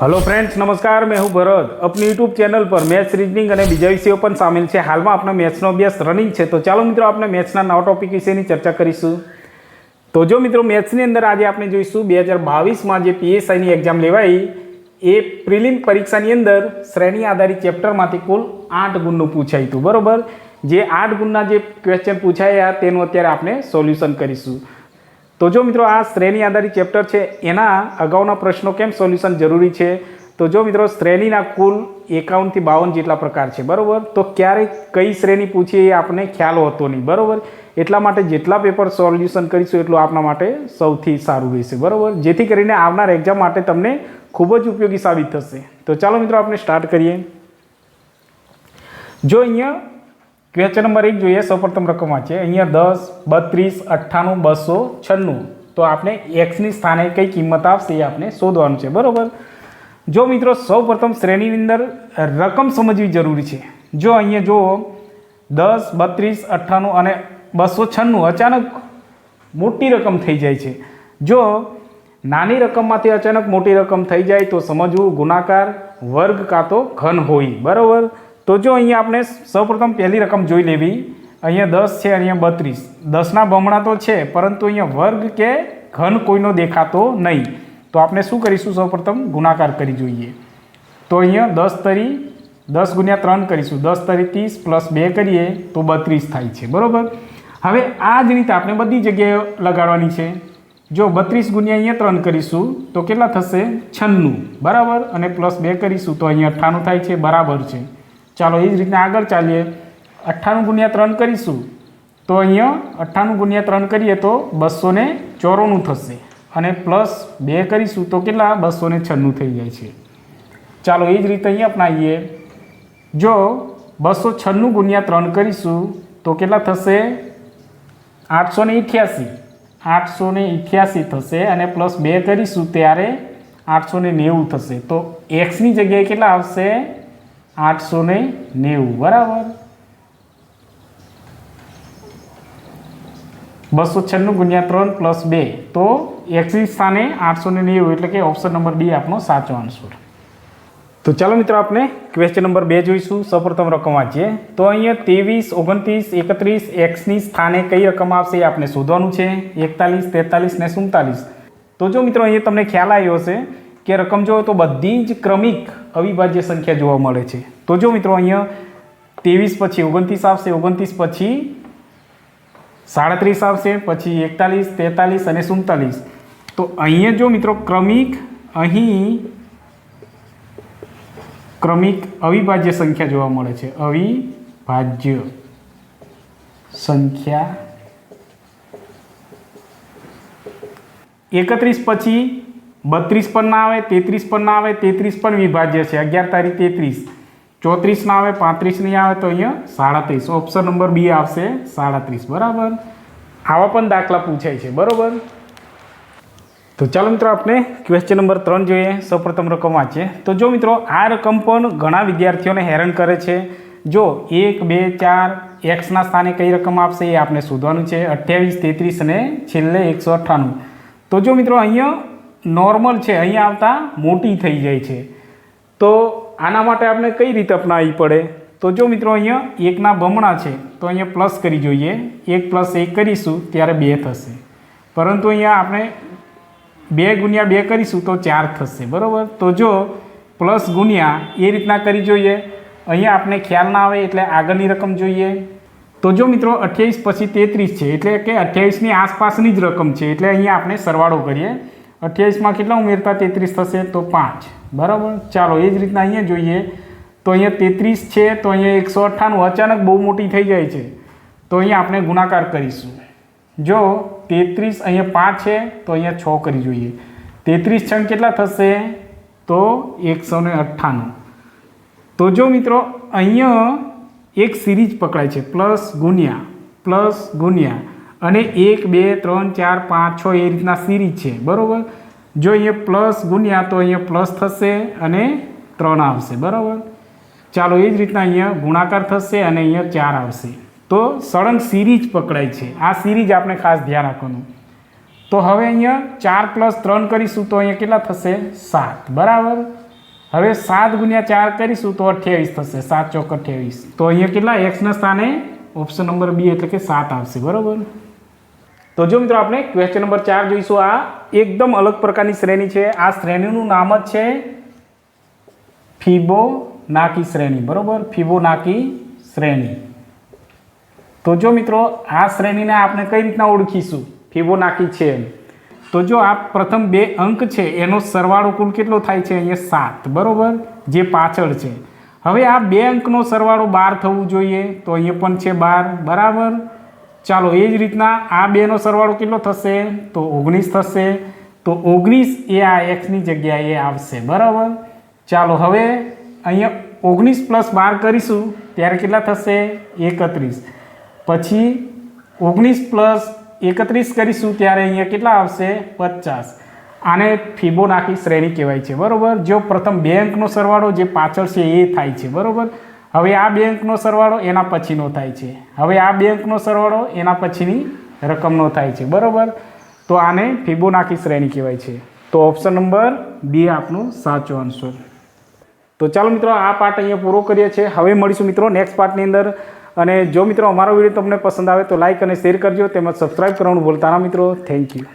Hello friends નમસ્કાર. મેં હું ભરત. આપની યુટ્યુબ ચેનલ પર મેથ્સ રીઝનિંગ અને બીજા વિષયો પણ સામેલ છે. હાલમાં આપણા મેથ્સનો અભ્યાસ રનિંગ છે. તો ચાલો મિત્રો આપણે મેથ્સના નવા ટોપિક વિશેની ચર્ચા કરીશું. તો જો મિત્રો મેથ્સની અંદર આજે આપણે જોઈશું, બે હજાર બાવીસમાં જે પીએસઆઈની એક્ઝામ લેવાઈ, એ પ્રિલિમ પરીક્ષાની અંદર શ્રેણી આધારિત ચેપ્ટરમાંથી કુલ આઠ ગુણનું પૂછાયું હતું. બરાબર? જે આઠ ગુણના જે ક્વેશ્ચન પૂછાયા, તેનું અત્યારે આપણે સોલ્યુશન કરીશું. તો જો મિત્રો આ શ્રેણી આધારિત ચેપ્ટર છે, એના અગાઉના પ્રશ્નો કેમ સોલ્યુશન જરૂરી છે? તો જો મિત્રો શ્રેણીના કુલ એકાવનથી બાવન જેટલા પ્રકાર છે, બરાબર? તો ક્યારે કઈ શ્રેણી પૂછીએ એ આપણને ખ્યાલ હોતો નહીં, બરાબર? એટલા માટે જેટલા પેપર સોલ્યુશન કરીશું એટલું આપણા માટે સૌથી સારું રહેશે, બરાબર? જેથી કરીને આવનાર એક્ઝામ માટે તમને ખૂબ જ ઉપયોગી સાબિત થશે. તો ચાલો મિત્રો આપણે સ્ટાર્ટ કરીએ. જો અહીંયા ક્વેશ્ચન નંબર એક જોઈએ, સૌપ્રથમ રકમ છે. અહીંયા દસ, બત્રીસ, અઠ્ઠાણું, બસો, છન્નું. તો આપણે એક્સની સ્થાને કઈ કિંમત આવશે એ આપણે શોધવાનું છે. બરાબર? જો મિત્રો, સૌપ્રથમ શ્રેણીની અંદર રકમ સમજવી જરૂરી છે. જો અહીંયા જુઓ, દસ, બત્રીસ, અઠ્ઠાણું અને બસો છન્નું અચાનક મોટી રકમ થઈ જાય છે. જો નાની રકમમાંથી અચાનક મોટી રકમ થઈ જાય તો સમજવું ગુણાકાર, વર્ગ કાં તો ઘન હોય. બરાબર? તો જો અહીંયા આપણે સૌપ્રથમ પહેલી રકમ જોઈ લેવી. અહીંયા દસ છે અહીંયા બત્રીસ. દસના બમણા તો છે, પરંતુ અહીંયા વર્ગ કે ઘન કોઈનો દેખાતો નહીં. તો આપણે શું કરીશું? સૌપ્રથમ ગુણાકાર કરી જોઈએ. તો અહીંયા દસ તરી, દસ ગુણ્યા ત્રણ કરીશું. દસ તરી ત્રીસ પ્લસ બે કરીએ તો બત્રીસ થાય છે. બરાબર? હવે આ જ રીતે આપણે બધી જગ્યાએ લગાડવાની છે. જો બત્રીસ ગુણ્યા અહીંયા ત્રણ કરીશું, તો કેટલા થશે? છન્નું. બરાબર? અને પ્લસ બે કરીશું, તો અહીંયા અઠ્ઠાણું થાય છે. બરાબર છે. ચાલો એ જ રીતના આગળ ચાલીએ. અઠ્ઠાણું ગુણ્યા ત્રણ કરીશું. તો અહીંયા અઠ્ઠાણું ગુણ્યા ત્રણ કરીએ તો બસો ને ચોરોનું થશે. અને પ્લસ બે કરીશું તો કેટલા? બસો ને છન્નું થઈ જાય છે. ચાલો એ જ રીતે અહીંયા અપનાવીએ. જો બસો છન્નું ગુણ્યા ત્રણ કરીશું તો કેટલા થશે? આઠસો ને અઠ્યાસી આઠસો ને અઠ્યાસી થશે અને પ્લસ બે કરીશું ત્યારે આઠસો ને નેવું થશે. તો એક્સની જગ્યાએ કેટલા આવશે? આઠસો ને નેવું, બરાબર? બસો છન્નું ગુણ્યા ત્રણ પ્લસ બે, તો એક્સની સ્થાને આઠસો ને નેવું, એટલે કે ઓપ્શન નંબર ડી આપણો સાચો આન્સર. તો ચાલો મિત્રો આપણે ક્વેશ્ચન નંબર બે જોઈશું. સૌપ્રથમ રકમ વાંચીએ. તો અહીંયા ત્રેવીસ, ઓગણત્રીસ, એકત્રીસ એક્સની સ્થાને કઈ રકમ આવશે એ આપણે શોધવાનું છે. એકતાલીસ, તેતાલીસ ને સુડતાલીસ. તો જો મિત્રો અહીંયા તમને ખ્યાલ આવ્યો હશે કે રકમ જોવો તો બધી જ ક્રમિક અવિભાજ્ય સંખ્યા જોવા મળે છે. તો જો મિત્રો અહીંયા ત્રેવીસ પછી ઓગણત્રીસ આવશે, ઓગણત્રીસ પછી સાડત્રીસ આવશે, પછી એકતાલીસ, તેતાલીસ અને સુડતાલીસ. તો અહીંયા જો મિત્રો ક્રમિક, અહીં ક્રમિક અવિભાજ્ય સંખ્યા જોવા મળે છે. અવિભાજ્ય સંખ્યા એકત્રીસ પછી બત્રીસ પણ ના આવે, તેત્રીસ પણ ના આવે, તેત્રીસ પણ વિભાજ્ય છે. અગિયાર તારીખ તેત્રીસ. ચોત્રીસ ના આવે, પાંત્રીસ નહીં આવે તો અહીંયા સાડત્રીસ. ઓપ્શન નંબર બી આવશે, સાડત્રીસ. બરાબર? આવા પણ દાખલા પૂછાય છે. બરાબર? તો ચાલો મિત્રો, આપણે ક્વેશ્ચન નંબર ત્રણ જોઈએ. સૌપ્રથમ રકમ વાંચીએ. તો જો મિત્રો, આ રકમ પણ ઘણા વિદ્યાર્થીઓને હેરાન કરે છે. જો એક, બે, ચાર એક્સના સ્થાને કઈ રકમ આપશે એ આપણે શોધવાનું છે. અઠ્યાવીસ, તેત્રીસ અને છેલ્લે એકસો અઠ્ઠાણું. તો જો મિત્રો, અહીંયા નોર્મલ છે, અહીંયા આવતા મોટી થઈ જાય છે. તો આના માટે આપણે કઈ રીતે અપનાવવી પડે? તો જો મિત્રો અહીંયા એકના બમણા છે, તો અહીંયા પ્લસ કરી જોઈએ. એક પ્લસ એક કરીશું, ત્યારે બે થશે. પરંતુ અહીંયા આપણે બે ગુણ્યા બે કરીશું, તો ચાર થશે, બરાબર? તો જો પ્લસ ગુણ્યા એ રીતના કરી જોઈએ. અહીંયા આપણે ખ્યાલ ના આવે એટલે આગળની રકમ જોઈએ. તો જો મિત્રો અઠ્યાવીસ પછી તેત્રીસ છે, એટલે કે અઠ્યાવીસની આસપાસની જ રકમ છે, એટલે અહીંયા આપણે સરવાળો કરીએ. અઠ્યાવીસમાં કેટલા ઉમેરતા? તેત્રીસ થશે તો પાંચ. બરાબર? ચાલો, એ જ રીતના અહીંયા જોઈએ. તો અહીંયા તેત્રીસ છે, તો અહીંયા એકસો અઠ્ઠાણું. અચાનક બહુ મોટી થઈ જાય છે. તો અહીંયા આપણે ગુણાકાર કરીશું. જો તેત્રીસ અહીંયા પાંચ છે, તો અહીંયા છ કરી જોઈએ. તેત્રીસ છંગ કેટલા થશે? તો એકસો ને અઠ્ઠાણું. તો જો મિત્રો, અહીંયા એક સિરીજ પકડાય છે. પ્લસ ગુણ્યા પ્લસ ગુણ્યા. અને એક, બે, ત્રણ, ચાર, પાંચ, છ એ રીતના સિરીજ છે. બરાબર? જો અહીંયા પ્લસ ગુણ્યા તો અહીંયા પ્લસ થશે અને ત્રણ આવશે. બરાબર? ચાલો, એ જ રીતના અહીંયા ગુણાકાર થશે અને અહીંયા ચાર આવશે. તો સળંગ સિરીજ પકડાય છે. આ સિરીજ આપણે ખાસ ધ્યાન રાખવાનું. તો હવે અહીંયા ચાર પ્લસ ત્રણ કરીશું તો અહીંયા કેટલા થશે? સાત. બરાબર? હવે સાત ગુણ્યા ચાર કરીશું તો અઠ્યાવીસ થશે. સાત ચોક અઠ્યાવીસ. તો અહીંયા કેટલા? એક્સના સ્થાને ઓપ્શન નંબર બી એટલે કે સાત આવશે. બરાબર? તો જો મિત્રો આપણે ક્વેશ્ચન નંબર ચાર જોઈશું. આ એકદમ અલગ પ્રકારની શ્રેણી છે. આ શ્રેણીનું નામ જ છે ફીબો નાકી શ્રેણી. બરોબર? ફીબો નાકી શ્રેણી. તો જો મિત્રો, આ શ્રેણીને આપણે કઈ રીતના ઓળખીશું? ફીબો નાકી છે. તો જો આ પ્રથમ બે અંક છે, એનો સરવાળો કુલ કેટલો થાય છે? અહીંયા સાત. બરોબર? જે પાછળ છે. હવે આ બે અંકનો સરવાળો બાર થવું જોઈએ. તો અહીંયા પણ છે બાર. બરાબર? ચાલો એ જ રીતના આ બેનો સરવાળો કેટલો થશે? તો ઓગણીસ થશે. તો ઓગણીસ એ આ એક્સની જગ્યાએ આવશે. બરાબર? ચાલો હવે અહીંયા ઓગણીસ પ્લસ બાર કરીશું. ત્યારે કેટલા થશે? એકત્રીસ. પછી ઓગણીસ પ્લસ એકત્રીસ કરીશું ત્યારે અહીંયા કેટલા આવશે? પચાસ. આને ફિબોનાકી શ્રેણી કહેવાય છે. બરાબર? જો પ્રથમ બે અંકનો સરવાળો જે પાછળ છે એ થાય છે. બરાબર? હવે આ બેંકનો સરવાળો એના પછીનો થાય છે. હવે આ બેંકનો સરવાળો એના પછીની રકમનો થાય છે. બરાબર? તો આને ફિબોનાકી શ્રેણી કહેવાય છે. તો ઓપ્શન નંબર બી આપનું સાચો આન્સર તો ચાલો મિત્રો, આ પાર્ટ અહીંયા પૂરો કરીએ છીએ. હવે મળીશું મિત્રો નેક્સ્ટ પાર્ટની અંદર. અને જો મિત્રો અમારો વીડિયો તમને પસંદ આવે તો લાઇક અને શેર કરજો. તેમજ સબસ્ક્રાઈબ કરવાનું ભૂલતા ના મિત્રો. Thank you